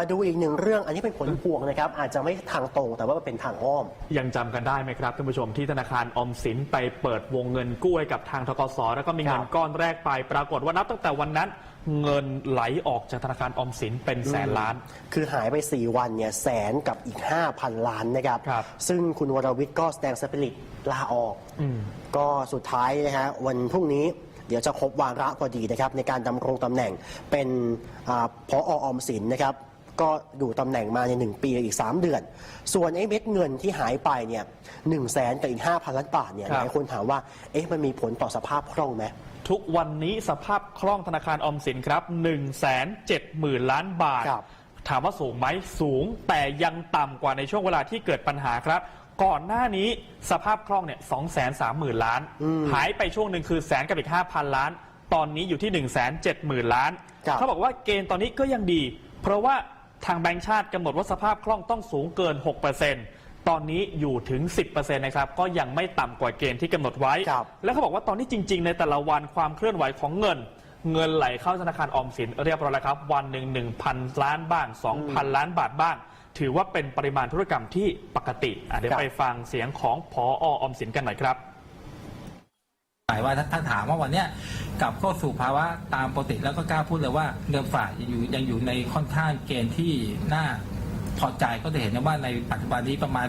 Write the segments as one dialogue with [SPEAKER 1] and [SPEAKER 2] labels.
[SPEAKER 1] มาดูอีกหนึ่งเรื่องอันนี้เป็นผลพวงนะครับ อาจจะไม่ทางตรงแต่ว่าเป็นทางอ้อม
[SPEAKER 2] ยังจำกันได้ไหมครับท่านผู้ชมที่ธนาคารออมสินไปเปิดวงเงินกู้ให้กับทางทกสแล้วก็มีเงิน
[SPEAKER 1] ครับ
[SPEAKER 2] ก้อนแรกไป ปรากฏว่านับตั้งแต่วันนั้น เงินไหลออกจากธนาคารออมสินเป็นแสนล้าน
[SPEAKER 1] คือหายไป 4 วันเนี่ยแสนกับอีก 5,000 ล้านนะครับ
[SPEAKER 2] ครับ
[SPEAKER 1] ซึ่งคุณวรวิทย์ก็แสดงสปิริตลาออก
[SPEAKER 2] อืม
[SPEAKER 1] ก็สุดท้ายนะฮะวันพรุ่งนี้เดี๋ยวจะครบวาระพอดีนะครับในการดำรงตำแหน่งเป็นอาพอออมสินนะครับ ก็อยู่ตำแหน่งมาในหนึ่งปีอีก 3 เดือน ส่วนไอ้เม็ดเงินที่หายไปเนี่ยหนึ่งแสนกับอีก 5,000 ล้านบาทเนี่ย
[SPEAKER 2] ครับ
[SPEAKER 1] หลายคนถามว่าเอ๊ะมันมีผลต่อสภาพคล่องไหม
[SPEAKER 2] ทุกวันนี้สภาพคล่องธนาคารออมสินครับ1 7 0 0 0 0ล้านบาท
[SPEAKER 1] ครับ
[SPEAKER 2] ถามว่าสูงไหมสูง แต่ยังต่ำกว่าในช่วงเวลาที่เกิดปัญหาครับ ก่อนหน้านี้สภาพคล่องเนี่ย2 3 0 0 0 0ล้าน หายไปช่วงหนึ่งคือแสนกับอีก5,000ล้าน ตอนนี้อยู่ที่1 7 0 0 0 0ล้าน
[SPEAKER 1] ครับ
[SPEAKER 2] เขาบอกว่าเกณฑ์ตอนนี้ก็ยังดี เพราะว่า ทางแบงก์ชาติกำหนดว่าสภาพคล่องต้องสูงเกิน 6%ตอนนี้อยู่ถึง 10%นะครับ ก็ยังไม่ต่ำกว่าเกณฑ์ที่กำหนดไว้
[SPEAKER 1] ครับ
[SPEAKER 2] แล้วเขาบอกว่าตอนนี้จริง ๆ ในแต่ละวันความเคลื่อนไหวของเงิน เงินไหลเข้าธนาคารออมสินเรียบร้อยแล้วครับ วันหนึ่งหนึ่งพันล้านบ้างสองพันล้านบาทบ้าง ถือว่าเป็นปริมาณธุรกรรมที่ปกติอะเดี๋ยว
[SPEAKER 1] ครับ
[SPEAKER 2] ไปฟังเสียงของพอออมสินกันหน่อยครับ
[SPEAKER 3] หมายว่าถ้าถาถามว่าวันนี้กลับเข้าสู่ภาวะตามปกติแล้วก็กล้าพูดเลยว่าเงินฝากยังอยู่ยังอยู่ในค่อนข้างเกณฑ์ที่น่าพอใจก็จะเห็นว่าในปัจจุบันนี้ประมาณ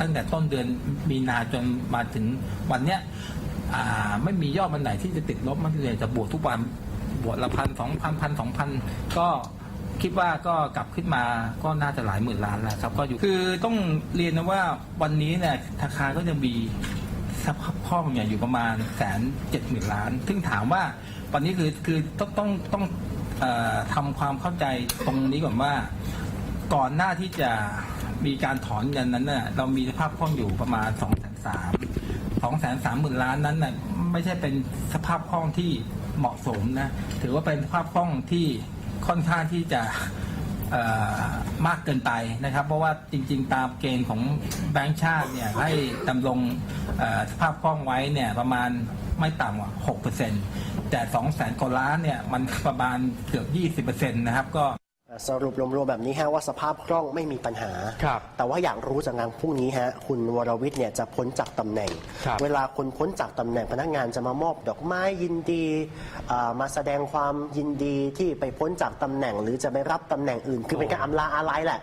[SPEAKER 3] ตั้งแต่ต้นเดือนมีนาจนมาถึงวันเนี้ยไม่มียอดวันไหนที่จะติดลบมันเลยจะบวกทุกวันบวกละพันสองพันพันสองพันก็คิดว่าก็กลับขึ้นมาก็น่าจะหลายหมื่นล้านแล้วครับ ก็อยู่คือต้องเรียนนะว่าวันนี้เนี่ยธนาคารก็ยังมี สภาพคล่องเนี่ยอยู่ประมาณแสนเจ็ดหมื่นล้าน ซึ่งถามว่าวันนี้คือคือต้องต้องต้องออทำความเข้าใจตรงนี้ก่อนว่า ก่อนหน้าที่จะมีการถอนเงินนั้นน่ะเรามีสภาพคล่องอยู่ประมาณ2องแสนสามสองแสนสามหมื่นล้านนั้นน่ะไม่ใช่เป็นสภาพคล่องที่เหมาะสมนะ ถือว่าเป็นสภาพคล่องที่ค่อนข้างที่จะ มากเกินไปนะครับ เพราะว่าจริง ๆ ตามเกณฑ์ของแบงก์ชาติเนี่ยให้ดำรงสภาพคล่องไว้เนี่ยประมาณไม่ต่ำกว่า6%แต่ 2 0 0แสนกว่าล้านเนี่ยมันประมาณเกือบ 20%นะครับ ก็
[SPEAKER 1] สรุปรวมๆแบบนี้ฮะว่าสภาพคล่องไม่มีปัญหา
[SPEAKER 2] ครับ
[SPEAKER 1] แต่ว่าอยากรู้จากงานพรุ่งนี้ฮะคุณวรวิทย์เนี่ยจะพ้นจากตำแหน่ง
[SPEAKER 2] ครับ
[SPEAKER 1] เวลาคนพ้นจากตำแหน่งพนักงานจะมามอบดอกไม้ยินดีอ่ามาแสดงความยินดีที่ไปพ้นจากตำแหน่ง หรือจะไปรับตำแหน่งอื่น คือเป็นการอำลาอะไรแหละ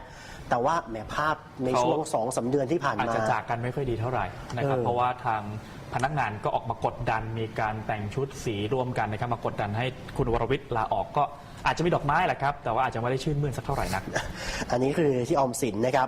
[SPEAKER 1] แต่ว่าแหมภาพใน
[SPEAKER 2] เขา
[SPEAKER 1] ช่วงสองสามเดือนที่ผ่าน
[SPEAKER 2] อาจ
[SPEAKER 1] มา
[SPEAKER 2] จะจากกันไม่ค่อยดีเท่าไหร่นะครับ
[SPEAKER 1] เออ
[SPEAKER 2] เพราะว่าทางพนักงานก็ออกมากดดันมีการแต่งชุดสีร่วมกันนะครับมากดดันให้คุณวรวิทย์ลาออกก็ อาจจะมีดอกไม้แหละครับ แต่ว่าอาจจะไม่ได้ชื่นมื่นสักเท่าไหร่นัก
[SPEAKER 1] อันนี้คือที่ออมสินนะครับ